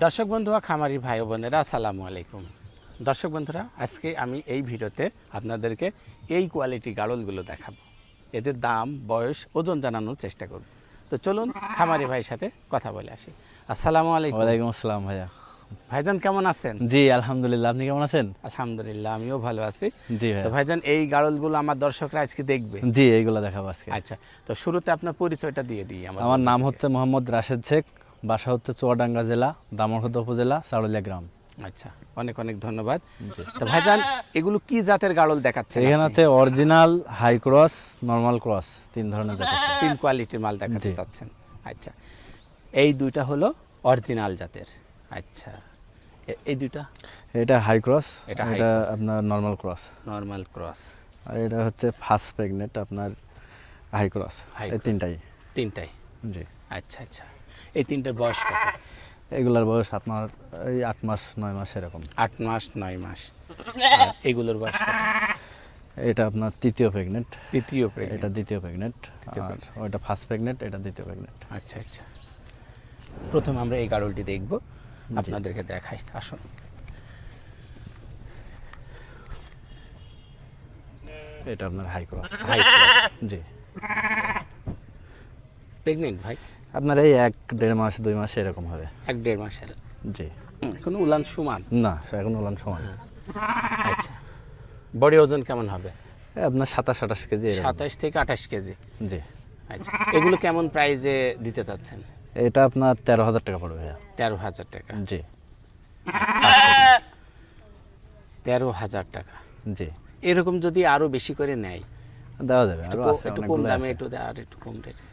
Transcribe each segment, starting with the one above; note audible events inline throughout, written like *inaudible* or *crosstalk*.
দর্শক বন্ধুরা খামারি ভাই বোনেরা আসসালামু আলাইকুম। দর্শক বন্ধুরা আজকে আমি এই ভিডিওতে আপনাদেরকে এই কোয়ালিটি গাড়লগুলো দেখাবো। এদের দাম বয়স ওজন জানানোর চেষ্টা করব। তো চলুন খামারি ভাইয়ের সাথে কথা বলে আসি। আসসালামু আলাইকুম। ওয়ালাইকুম আসসালাম ভাইয়া। ভাইজান কেমন আছেন? জি আলহামদুলিল্লাহ আপনি কেমন আছেন? আলহামদুলিল্লাহ আমিও ভালো আছি। জি তো ভাইজান এই গাড়লগুলো আমার দর্শকরা আজকে দেখবে? জি এইগুলো দেখাবো আজকে। আচ্ছা তো শুরুতে আপনার পরিচয়টা দিয়ে দিই আমার আমার নাম হচ্ছে মোহাম্মদ রাশেদ শেখ বাসা হচ্ছে চুয়াডাঙ্গা জেলা দামরহদ উপজেলা চারুলিয়া গ্রাম। আচ্ছা অনেক অনেক ধন্যবাদ। তো ভাইজান এগুলো কি জাতের গাড়ল দেখাচ্ছেন এখানে? হচ্ছে original high cross normal cross তিন ধরনের জাত তিন কোয়ালিটির মাল দেখাতে চাচ্ছেন। আচ্ছা এই দুইটা হলো অরিজিনাল জাতের। আচ্ছা এই দুইটা? এটা হাই ক্রস এটা আপনার নর্মাল ক্রস নর্মাল ক্রস আর এটা হচ্ছে ফার্স্ট প্রেগনেন্ট আপনার হাই ক্রস এই তিনটাই। তিনটাই। জি। আচ্ছা আচ্ছা। এই তিনটার বয়স কত? এগুলার বয়স আপনার এই আট মাস নয় মাস এরকম। আট মাস নয় মাস। এগুলোর বয়স এটা আপনার তৃতীয় প্রেগনেন্ট তৃতীয় প্রেগনেন্ট এটা দ্বিতীয় প্রেগনেন্ট আর ওইটা ফার্স্ট প্রেগনেন্ট এটা দ্বিতীয় প্রেগনেন্ট আচ্ছা আচ্ছা। প্রথম আমরা এই গাড়লটি দেখব। আপনাদেরকে দেখাই। আসুন। এটা আপনার হাই ক্রস হাই ক্রস জি। প্রেগনেন্ট ভাই? আপনার এই এক দেড় মাস দুই মাস এরকম হবে। এক দেড় মাসের। জি। এখন উলান সমান? না এখন ওলান সমান আচ্ছা। বডি ওজন কেমন হবে? আপনার সাতাশ আঠাশ কেজি সাতাশ থেকে আঠাশ কেজি। জি। আচ্ছা। এগুলো কেমন প্রাইজে দিতে চাচ্ছেন? এটা আপনার তেরো হাজার টাকা পড়বে তেরো হাজার টাকা। জি। তেরো হাজার টাকা। জি। এরকম যদি আরও বেশি করে নেয় দেওয়া যাবে একটু আরও কম- একটু কম দামে একটু আর একটু কম রেটে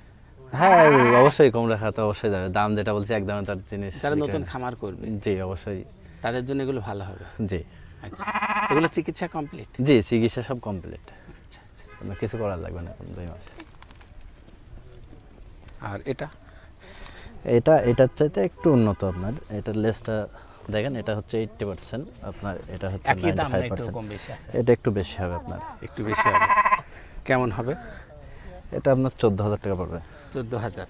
হ্যাঁ অবশ্যই কম রাখা তো অবশ্যই যাবে দাম যেটা বলছি তার জিনিস যারা নতুন খামার করবে জি অবশ্যই। তাদের জন্য এগুলো ভালো হবে। জি। আচ্ছা এগুলো চিকিৎসা কমপ্লিট জি চিকিৎসা সব কমপ্লিট আচ্ছা আচ্ছা। কিছু করার লাগবে না দুই মাস। আর এটা? এটা এটার চাইতে একটু উন্নত আপনার। এটার লেসটা দেখেন এটা হচ্ছে এইটটি পার্সেন্ট আপনার এটা হচ্ছে একই দাম না একটু কম বেশি আছে। এটা একটু বেশি হবে আপনার। একটু বেশি হবে। কেমন হবে? এটা আপনার চোদ্দ হাজার টাকা পড়বে। চোদ্দ হাজার।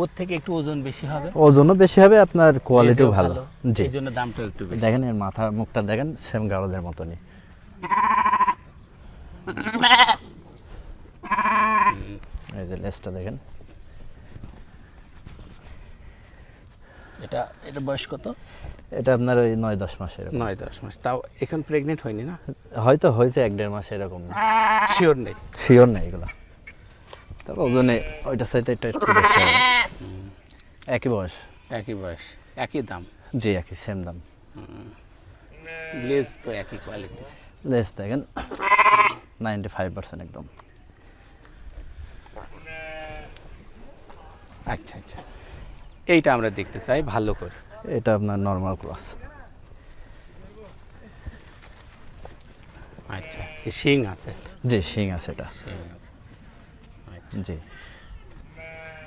ওর থেকে একটু ওজন বেশি হবে। ওজনও বেশি হবে আপনার কোয়ালিটিও ভালো। জি। এই জন্য দামটা একটু বেশি। দেখেন এর মাথা মুখটা দেখেন সেম গাড়লের মতনই। এই যে লেসটা দেখেন। এটা এটা বয়স কত? এটা আপনার ওই নয় দশ মাস এরকম। নয় দশ মাস। তাও এখন প্রেগনেন্ট হয়নি না? হয়তো হয়েছে এক দেড় মাস এরকম শিওর নেই। শিওর নেই এগুলো। তবে ওজনে ওইটা চাইতে এটা একটু বেশি *laughs* একই বয়স? একই বয়স একই দাম? জি একই সেম দাম। লেজ তো একই কোয়ালিটির লেস দেখেন নাইনটি ফাইভ পার্সেন্ট একদম। আচ্ছা আচ্ছা। এইটা আমরা দেখতে চাই ভালো করে। এটা আপনার নর্মাল ক্রস আচ্ছা শিং আছে? জি শিং আছে এটা। শিং আছে। জি।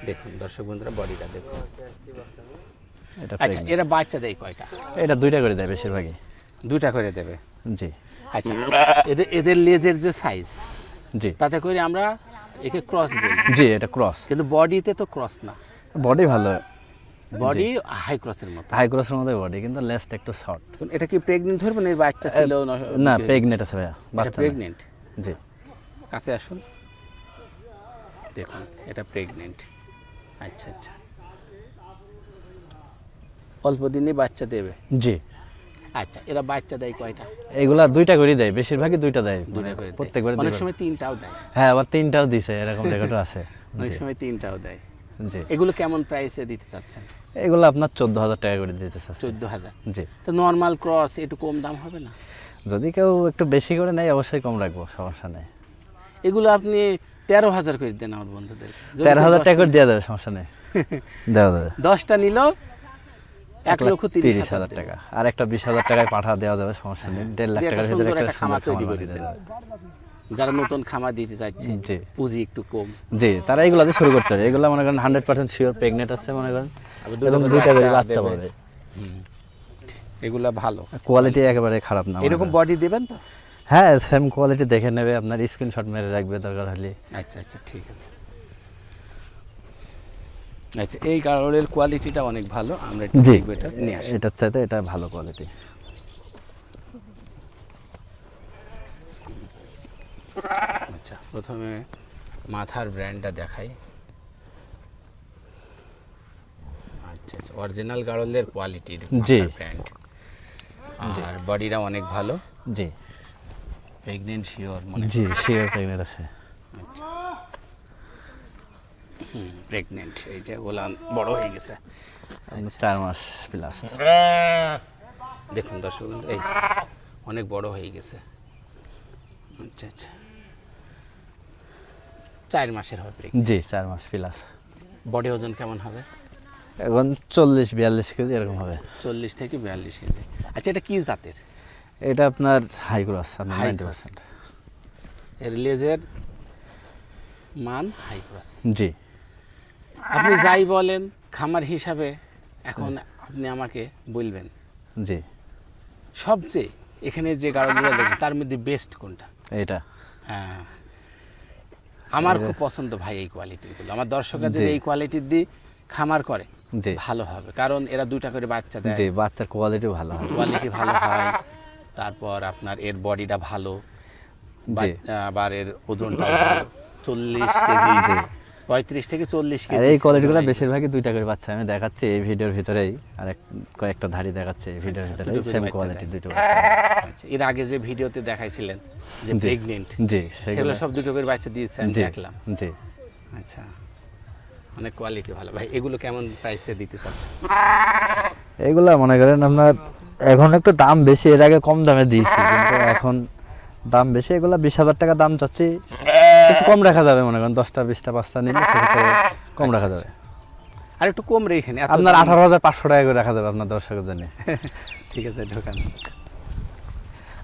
দেখুন দর্শক বন্ধুরা বডিটা দেখুন। এটা আচ্ছা এরা বাচ্চা দেয় কয়টা? এটা দুইটা করে দেয় বেশিরভাগই। দুইটা করে দেবে? জি। আচ্ছা এদের এদের লেজের যে সাইজ জি। তাতে করে আমরা একে ক্রস বলি। জি এটা ক্রস কিন্তু বডিতে তো ক্রস না। বডি ভালো। বডি হাই ক্রসের মতো। হাই ক্রসের মধ্যে বডি কিন্তু লেসটা একটু শর্ট এটা কি প্রেগনেন্ট ধরবেন এর বাচ্চা ছিল না প্রেগনেন্ট আছে ভাইয়া বাচ্চা না। প্রেগনেন্ট জি। কাছে আসুন। দেখুন এটা প্রেগনেন্ট আচ্ছা আচ্ছা। অল্প দিনে বাচ্চা দেবে? জি। আচ্ছা এরা বাচ্চা দেয় কয়টা? এগুলা দুইটা করে দেয় বেশিরভাগই দুইটা দেয় মানে করে প্রত্যেকবার অনেক সময় তিনটাও দেয়। হ্যাঁ আবার তিনটাও দিছে এরকম *laughs* রেকর্ডও আছে। অনেক সময় তিনটাও দেয়। জি। এগুলো কেমন প্রাইসে দিতে চাচ্ছেন? এগুলো আপনার চোদ্দ হাজার টাকা করে দিতে চাচ্ছে। চোদ্দ হাজার জি। তো নর্মাল ক্রস একটু কম দাম হবে না? যদি কেউ একটু বেশি করে নেয় অবশ্যই কম রাখব সমস্যা নেই। এগুলো আপনি তেরো হাজার করে দেন আমার বন্ধুদের। তেরো হাজার টাকা করে দেওয়া যাবে সমস্যা নেই। *laughs* দেওয়া যাবে। দশটা নিল এক লক্ষ তিরিশ হাজার টাকা। আর একটা বিশ হাজার টাকায় পাঠা দেওয়া যাবে সমস্যা নেই। দেড় লাখ টাকার ভিতরে একটা খামার তৈরি করে দেওয়া। যারা নতুন খামার দিতে চাচ্ছে জি। পুঁজি একটু কম। জি তারা এগুলো দিয়ে শুরু করতে পারে। এগুলো মনে করেন হান্ড্রেড পার্সেন্ট শিওর প্রেগনেন্ট আছে মনে করেন। এবং দুইটা করে বাচ্চা পাবে। এগুলা ভালো। কোয়ালিটি একেবারে খারাপ না এরকম বডি দেবেন তো? হ্যাঁ সেম কোয়ালিটি দেখে নেবে আপনার স্ক্রিনশট মেরে রাখবে দরকার হলে। আচ্ছা আচ্ছা ঠিক আছে। আচ্ছা এই গাড়লের কোয়ালিটিটা অনেক ভালো আমরা একটু জি। দেখব এটা নিয়ে আসি। এটার চাইতে এটা ভালো কোয়ালিটি আচ্ছা প্রথমে মাথার ব্র্যান্ডটা দেখাই। আচ্ছা আচ্ছা অরিজিনাল গাড়লের কোয়ালিটির জি। ব্র্যান্ড আর বডিটা অনেক ভালো। জি। প্রেগনেন্ট শিওর মনে জি শিওর প্রেগনেন্ট আছে। প্রেগনেন্ট এই যে ওলা বড় হয়ে গেছে। চার মাস প্লাস দেখুন দর্শক এই অনেক বড় হয়ে গেছে। আচ্ছা আচ্ছা। চার মাসের হবে জি চার মাস প্লাস বডি ওজন কেমন হবে? এখন চল্লিশ বিয়াল্লিশ কেজি এরকম হবে। চল্লিশ থেকে বিয়াল্লিশ কেজি। আচ্ছা এটা কি জাতের? এটা আপনার হাই ক্রস cross। পার্সেন্ট এর লেজের মান হাই ক্রস জি। আপনি যাই বলেন খামার হিসাবে এখন আপনি আমাকে বলবেন। জি। সবচেয়ে এখানে যে গাড়িগুলো দেখেন তার মধ্যে বেস্ট কোনটা? এটা। হ্যাঁ। আমার খুব পছন্দ ভাই এই কোয়ালিটিগুলো আমার দর্শকরা যদি এই কোয়ালিটির দিয়ে খামার করে জি। ভালো হবে। কারণ এরা দুইটা করে বাচ্চা দেয়। জি বাচ্চার কোয়ালিটি ভালো হয়। কোয়ালিটি ভালো হয়। তারপর আপনার এর বডিটা ভালো আবার এর ওজনটা ভালো। চল্লিশ কেজি পঁয়ত্রিশ থেকে চল্লিশ কেজি এই কোয়ালিটিগুলো। বেশিরভাগই দুইটা করে বাচ্চা। আমি দেখাচ্ছি এই ভিডিওর ভিতরেই। আর কয়েকটা ধাড়ি দেখাচ্ছি এই ভিডিওর আচ্ছা, ভিতরে সেম কোয়ালিটি দুটো আচ্ছা, এর আগে যে ভিডিওতে দেখাইছিলেন যে। প্রেগনেন্ট জি সেগুলো সব দুটো করে বাচ্চা দিয়েছে আমি জি দেখলাম। জি। আচ্ছা অনেক কোয়ালিটি ভালো। ভাই এগুলো কেমন প্রাইসে দিতে চাচ্ছেন? এগুলা মনে করেন আপনার এখন একটু দাম বেশি এর আগে কম দামে দিয়েছি কিন্তু *laughs* এখন দাম বেশি এগুলা বিশ হাজার টাকা দাম চাচ্ছি। কিছু কম রাখা যাবে মনে করেন দশটা বিশটা পাঁচটা নিলে কম রাখা যাবে। আর একটু কম রেখে আপনার আঠারো হাজার পাঁচশো টাকা করে রাখা যাবে আপনার দর্শকের জন্য। *laughs* ঠিক আছে ঢোকান।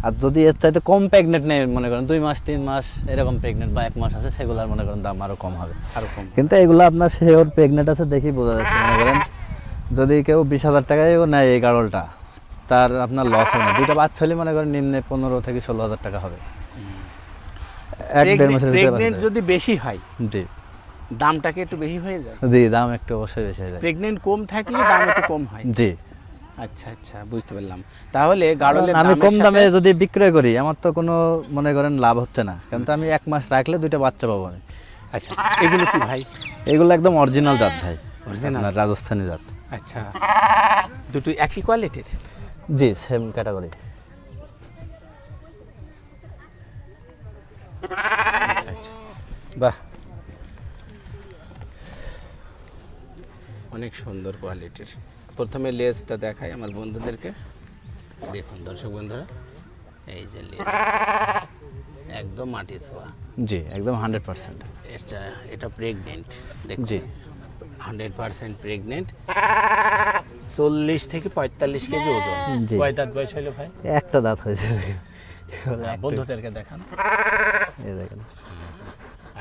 আর যদি এর চাইতে কম প্রেগনেন্ট নেই মনে করেন দুই মাস তিন মাস এরকম প্রেগনেন্ট বা এক মাস আছে সেগুলোর মনে করেন দাম আরও কম হবে। আরও কম। কিন্তু এগুলো আপনার সে ওর প্রেগনেন্ট আছে দেখি বোঝা যাচ্ছে মনে করেন। যদি কেউ বিশ হাজার টাকায় নেয় এই গাড়লটা তার আপনার লস হবে না। দুইটা বাচ্চা হলে মনে করেন নিম্নে পনেরো থেকে ষোলো হাজার টাকা হবে। এক দেড় মাসের প্রেগনেন্ট যদি বেশি হয় জি। দামটাকে একটু বেশি হয়ে যায়? জি দাম একটু অবশ্যই বেশি হয়ে যায়। প্রেগনেন্ট কম থাকলে দাম একটু কম হয়। জি। আচ্ছা আচ্ছা বুঝতে পারলাম। তাহলে গাড়লের আমি কম দামে যদি বিক্রয় করি আমার তো কোনো মনে করেন লাভ হচ্ছে না। কিন্তু আমি এক মাস রাখলে দুইটা বাচ্চা পাবো আমি। আচ্ছা এগুলো কি ভাই? এগুলো একদম অরিজিনাল জাত ভাই? আপনার রাজস্থানি জাত। আচ্ছা দুটো একই কোয়ালিটির জি সেম ক্যাটাগরি আচ্ছা। বাহ। অনেক সুন্দর কোয়ালিটির। প্রথমে লেজটা দেখাই আমার বন্ধুদেরকে। দেখুন দর্শক বন্ধুরা এই যে লেজ। একদম মাটি ছোঁয়া। জি একদম হান্ড্রেড পার্সেন্ট এটা এটা প্রেগনেন্ট দেখুন। জি। হান্ড্রেড পার্সেন্ট প্রেগনেন্ট চল্লিশ থেকে পঁয়তাল্লিশ কেজি ওজন। কয় দাঁত বয়স হলো ভাই? একটা দাঁত হয়েছে। বন্ধুদেরকে দেখান। দেখেন।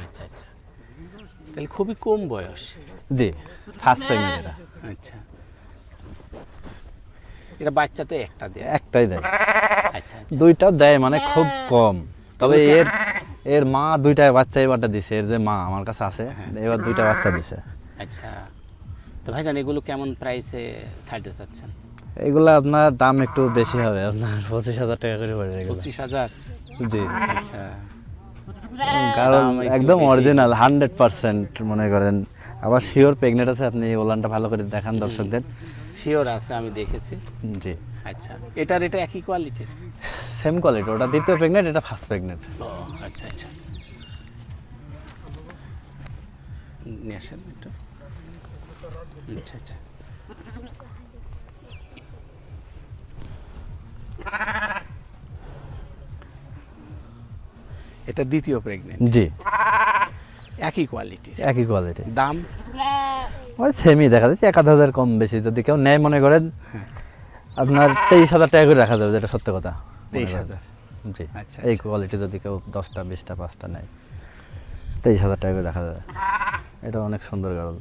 আচ্ছা আচ্ছা। তাহলে খুবই কম বয়স। জি ফার্স্ট প্রেগনেন্ট এটা আচ্ছা। এটা বাচ্চাতে একটা দেয়? একটাই দেয়। আচ্ছা আচ্ছা। দুইটাও দেয় মানে খুব কম। তবে এর এর মা দুইটা বাচ্চা এবারটা দিছে। এর যে মা আমার কাছে আছে এবার দুইটা বাচ্চা দিছে। আচ্ছা। তো ভাইজান এগুলো কেমন প্রাইসে ছাড়তে চাচ্ছেন এগুলো আপনার দাম একটু বেশি হবে আপনার পঁচিশ হাজার টাকা করে পড়ে এগুলো। পঁচিশ হাজার? জি। আচ্ছা। কারণ একদম অরিজিনাল হান্ড্রেড পার্সেন্ট মনে করেন। আবার শিওর প্রেগনেন্ট আছে আপনি ওলানটা ভালো করে দেখান দর্শকদের। শিওর আছে আমি দেখেছি। জি। আচ্ছা এটার এটা একই কোয়ালিটির সেম কোয়ালিটি ওটা দ্বিতীয় প্রেগনেন্ট এটা ফার্স্ট প্রেগনেন্ট ও আচ্ছা আচ্ছা। নিয়ে আসেন একটু। আচ্ছা আচ্ছা। এটা দ্বিতীয় প্রেগনেন্ট জি। একই কোয়ালিটি একই কোয়ালিটি দাম? ওই সেমই দেখা যাচ্ছে এক হাজার কম বেশি। যদি কেউ নেয় মনে করেন হ্যাঁ। আপনার তেইশ হাজার টাকা করে রাখা যাবে যেটা সত্য কথা। তেইশ হাজার। জি। আচ্ছা, এই আচ্ছা। কোয়ালিটি যদি কেউ দশটা বিশটা পাঁচটা নেয় তেইশ হাজার টাকা করে রাখা যাবে। এটা অনেক সুন্দর গাড়ল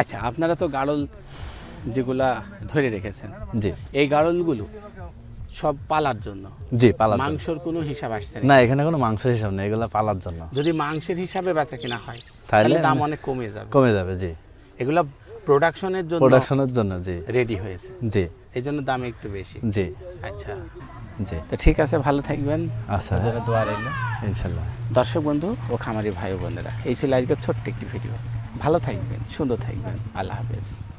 আচ্ছা আপনারা তো গাড়ল যেগুলা ধরে রেখেছেন জি। এই গাড়লগুলো সব পালার জন্য? জি পালার। মাংসর কোনো হিসাব আসছে না এখানে কোনো মাংস হিসাব নেই এগুলো পালার জন্য। যদি মাংসের হিসাবে বেচা কিনা হয় তাহলে দাম অনেক কমে যাবে। কমে যাবে জি। এগুলো প্রোডাকশনের জন্য প্রোডাকশনের জন্য জি। রেডি হয়েছে। জি। এই জন্য দাম একটু বেশি। জি। আচ্ছা। জি। তো ঠিক আছে ভালো থাকবেন। আচ্ছা। দোয়া রইল। ইনশাল্লাহ। দর্শক বন্ধু ও খামারি ভাই ও বোনেরা এই ছিল আজকে ছোট্ট একটি ভিডিও। ভালো থাকবেন সুন্দর থাকবেন। আল্লাহ হাফেজ।